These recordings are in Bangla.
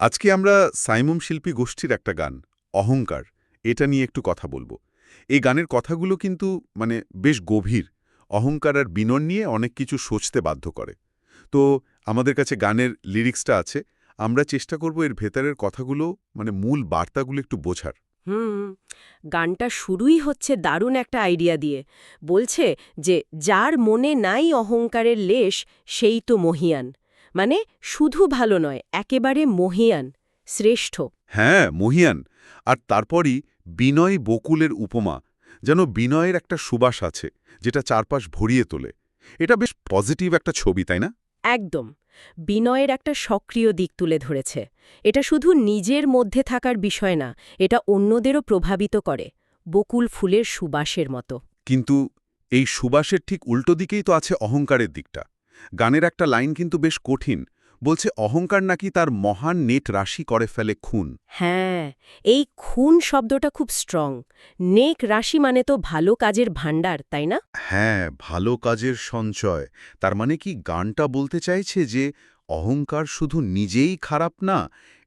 আজকে আমরা সাইমুম শিল্পী গোষ্ঠীর একটা গান, অহংকার, এটা নিয়ে একটু কথা বলব। এই গানের কথাগুলো কিন্তু মানে বেশ গভীর, অহংকার আর বিনয় নিয়ে অনেক কিছু সোচতে বাধ্য করে। তো আমাদের কাছে গানের লিরিক্সটা আছে, আমরা চেষ্টা করব এর ভেতরের কথাগুলো মানে মূল বার্তাগুলো একটু বোঝার। হুম, গানটা শুরুই হচ্ছে দারুণ একটা আইডিয়া দিয়ে। বলছে যে, যার মনে নাই অহংকারের লেশ, সেই তো মহিয়ান। মানে শুধু ভালো নয় একেবারে মহিয়ান শ্রেষ্ঠ। হ্যাঁ মহিয়ান। আর তারপরই বিনয় বকুলের উপমা যেন বিনয়ের একটা সুবাস আছে যেটা চারপাশ ভরিয়ে তোলে। এটা বেশ পজিটিভ একটা ছবি তাই না? একদম। বিনয়ের একটা সক্রিয় দিক তুলে ধরেছে। এটা শুধু নিজের মধ্যে থাকার বিষয় না এটা অন্যদেরও প্রভাবিত করে বকুল ফুলের সুবাসের মতো। কিন্তু এই সুবাসের ঠিক উল্টো দিকেই তো আছে অহংকারের দিকটা। গানের একটা লাইন কিন্তু বেশ কঠিন। বলছে অহংকার নাকি তার মহান নেট রাশি করে ফেলে খুন। হ্যাঁ এই খুন শব্দটা খুব স্ট্রং নেক রাশি মানে তো ভালো কাজের ভাণ্ডার তাই না? হ্যাঁ ভালো কাজের সঞ্চয়। তার মানে কি গানটা বলতে চাইছে যে অহংকার শুধু নিজেই খারাপ না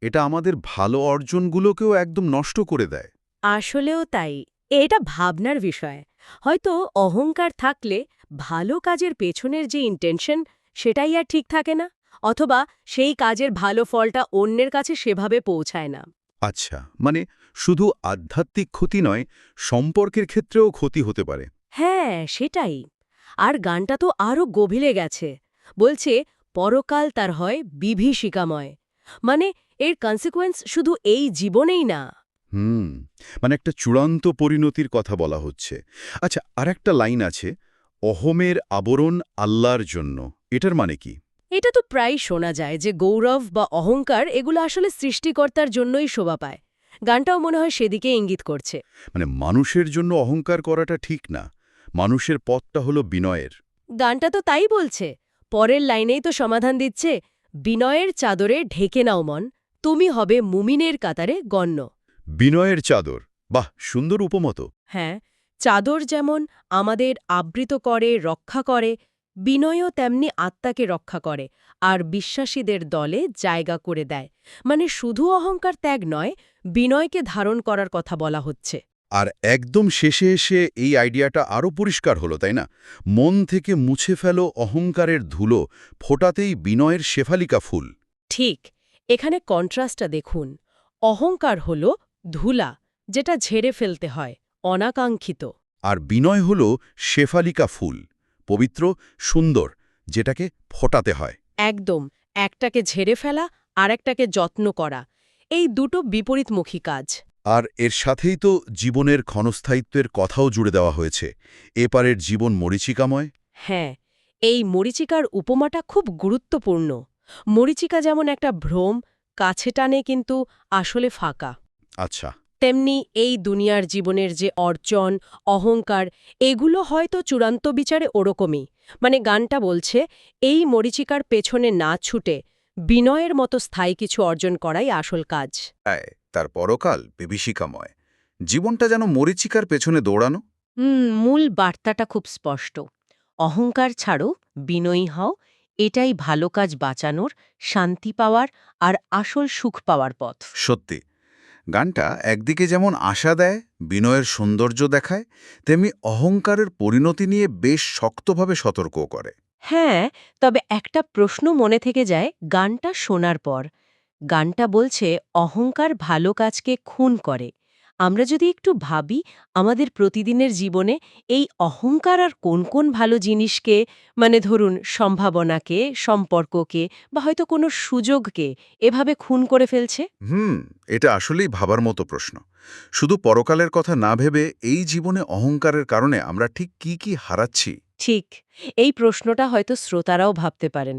এটা আমাদের ভালো অর্জনগুলোকেও একদম নষ্ট করে দেয়। আসলেও তাই। এটা ভাবনার বিষয়। হয়তো অহংকার থাকলে ভালো কাজের পেছনের যে ইন্টেনশন সেটাই আর ঠিক থাকে না অথবা সেই কাজের ভালো ফলটা অন্যের কাছে সেভাবে পৌঁছায় না। আচ্ছা মানে শুধু আধ্যাত্মিক ক্ষতি নয় সম্পর্কের ক্ষেত্রেও ক্ষতি হতে পারে। হ্যাঁ সেটাই। আর গানটা তো আরও গভীরে গেছে। বলছে পরকাল তার হয় বিভীষিকাময়। মানে এর কনসিকোয়েন্স শুধু এই জীবনেই না। হুম মানে একটা চূড়ান্ত পরিণতির কথা বলা হচ্ছে। আচ্ছা আর একটা লাইন আছে অহমের আবরণ আল্লাহর জন্য। এটার মানে কি? এটা তো প্রায় শোনা যায় যে গৌরব বা অহংকার এগুলো আসলে সৃষ্টিকর্তার জন্যই শোভা পায়। গানটাও মনে হয় সেদিকে ইঙ্গিত করছে। মানে মানুষের জন্য অহংকার করাটা ঠিক না। মানুষের পথটা হলো বিনয়ের। গানটা তো তাই বলছে পরের লাইনেই তো সমাধান দিচ্ছে বিনয়ের চাদরে ঢেকে নাও মন তুমি হবে মুমিনের কাতারে গণ্য। বিনয়ের চাদর। বাহ সুন্দর উপমত। হ্যাঁ চাদর যেমন আমাদের আবৃত করে রক্ষা করে বিনয়ও তেমনি আত্মাকে রক্ষা করে আর বিশ্বাসীদের দলে জায়গা করে দেয়। মানে শুধু অহংকার ত্যাগ নয় বিনয়কে ধারণ করার কথা বলা হচ্ছে। আর একদম শেষে এসে এই আইডিয়াটা আরও পরিষ্কার হলো তাই না? মন থেকে মুছে ফেলো অহংকারের ধুলো ফোটাতেই বিনয়ের শেফালিকা ফুল। ঠিক এখানে কন্ট্রাস্টটা দেখুন। অহংকার হল ধুলা যেটা ঝেড়ে ফেলতে হয় অনাকাঙ্ক্ষিত। আর বিনয় হল শেফালিকা ফুল পবিত্র সুন্দর যেটাকে ফোটাতে হয়। একদম একটাকে ঝেড়ে ফেলা আর একটাকে যত্ন করা এই দুটো বিপরীতমুখী কাজ। আর এর সাথেই তো জীবনের ক্ষণস্থায়িত্বের কথাও জুড়ে দেওয়া হয়েছে এপারের জীবন মরিচিকাময়। হ্যাঁ এই মরিচিকার উপমাটা খুব গুরুত্বপূর্ণ। মরিচিকা যেমন একটা ভ্রম কাছে টানে কিন্তু আসলে ফাঁকা। আচ্ছা। তেমনি এই দুনিয়ার জীবনের যে অর্জন অহংকার এগুলো হয়তো চূড়ান্ত বিচারে ওরকমই। মানে গানটা বলছে এই মরিচিকার পেছনে না ছুটে বিনয়ের মতো স্থায়ী কিছু অর্জন করাই আসল কাজ। হ্যাঁ তার পরকাল বিভীষিকাময়। জীবনটা যেন মরিচিকার পেছনে দৌড়ানো? হুম মূল বার্তাটা খুব স্পষ্ট। অহংকার ছাড়ো বিনয়ী হও এটাই ভালো কাজ বাঁচানোর শান্তি পাওয়ার আর আসল সুখ পাওয়ার পথ। সত্যি। গানটা একদিকে যেমন আশা দেয়, বিনয়ের সৌন্দর্য দেখায়, তেমনি অহংকারের পরিণতি নিয়ে বেশ শক্তভাবে সতর্ক করে। হ্যাঁ তবে একটা প্রশ্ন মনে থেকে যায় গানটা শোনার পর। গানটা বলছে, অহংকার ভালো কাজকে খুন করে। আমরা যদি একটু ভাবি আমাদের প্রতিদিনের জীবনে এই অহংকার আর কোন কোন ভালো জিনিসকে মানে ধরুন সম্ভাবনাকে সম্পর্ককে বা হয়তো কোনো সুযোগকে এভাবে খুন করে ফেলছে? হুম এটা আসলেই ভাবার মতো প্রশ্ন। শুধু পরকালের কথা না ভেবে এই জীবনে অহংকারের কারণে আমরা ঠিক কি কি হারাচ্ছি? ঠিক এই প্রশ্নটা হয়তো শ্রোতারাও ভাবতে পারেন।